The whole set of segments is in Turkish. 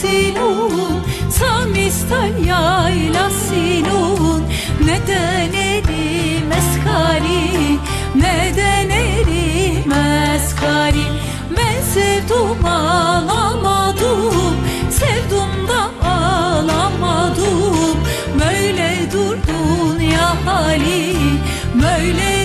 sinon Samistan yayla sinon Neden erimez kari Neden erimez kari? Ben sevdum alamadım Sevdum da alamadım Böyle dur dünya hali Böyle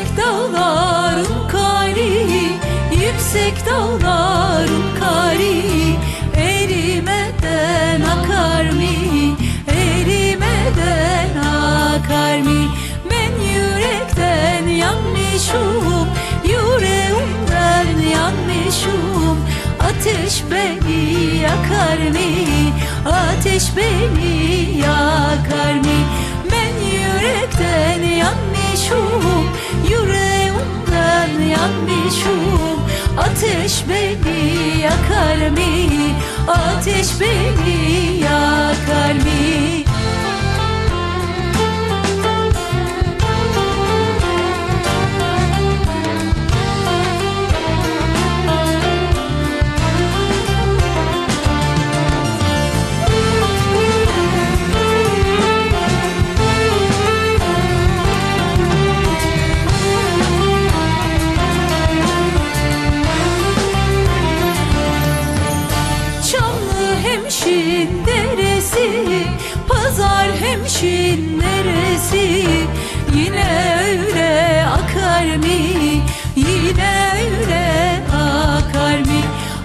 Yüksek dağların kari Yüksek dağların kari Erimeden akar mı? Erimeden akar mı? Ben yürekten yanmışım Yüreğimden yanmışım Ateş beni yakar mı? Ateş beni yakar mı? Ben yürekten yanmışım yanmışım Ateş beni yakar mı? Ateş beni Pazar hemşin neresi? Yine öyle akar mı? Yine öyle akar mı?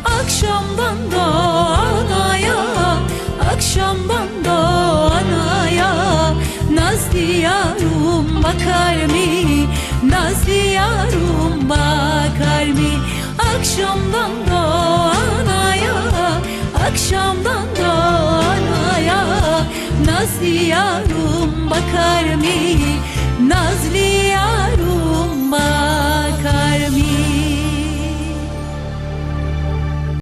Akşamdan doğanaya Akşamdan doğanaya Nazlı yarım bakar mı? Nazlı yarım bakar mı? Akşamdan doğanaya Akşamdan doğanaya Nasıl yavrum bakar mı nazlı